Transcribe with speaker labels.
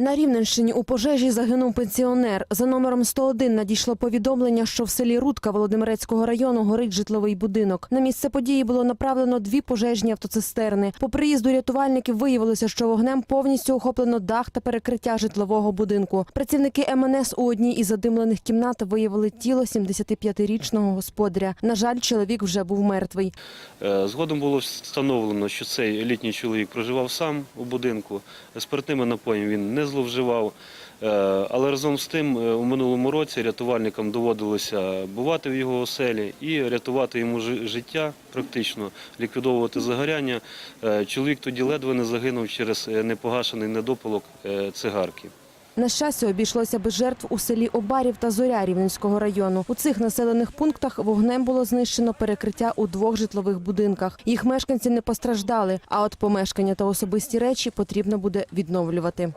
Speaker 1: На Рівненщині у пожежі загинув пенсіонер. За номером 101 надійшло повідомлення, що в селі Рудка Володимирецького району горить житловий будинок. На місце події було направлено дві пожежні автоцистерни. По приїзду рятувальників виявилося, що вогнем повністю охоплено дах та перекриття житлового будинку. Працівники МНС у одній із задимлених кімнат виявили тіло 75-річного господаря. На жаль, чоловік вже був мертвий.
Speaker 2: Е, Згодом було встановлено, що цей літній чоловік проживав сам у будинку. Спиртними напоями він не зловживав. Е, Але разом з тим е, у минулому році рятувальникам доводилося бувати в його оселі і рятувати йому життя, практично ліквідовувати загоряння. Е, Чоловік тоді ледве не загинув через непогашений недопалок цигарки.
Speaker 1: На щастя, обійшлося без жертв у селі Обарів та Зоря Рівненського району. У цих населених пунктах вогнем було знищено перекриття у двох житлових будинках. Їх мешканці не постраждали, а от помешкання та особисті речі потрібно буде відновлювати.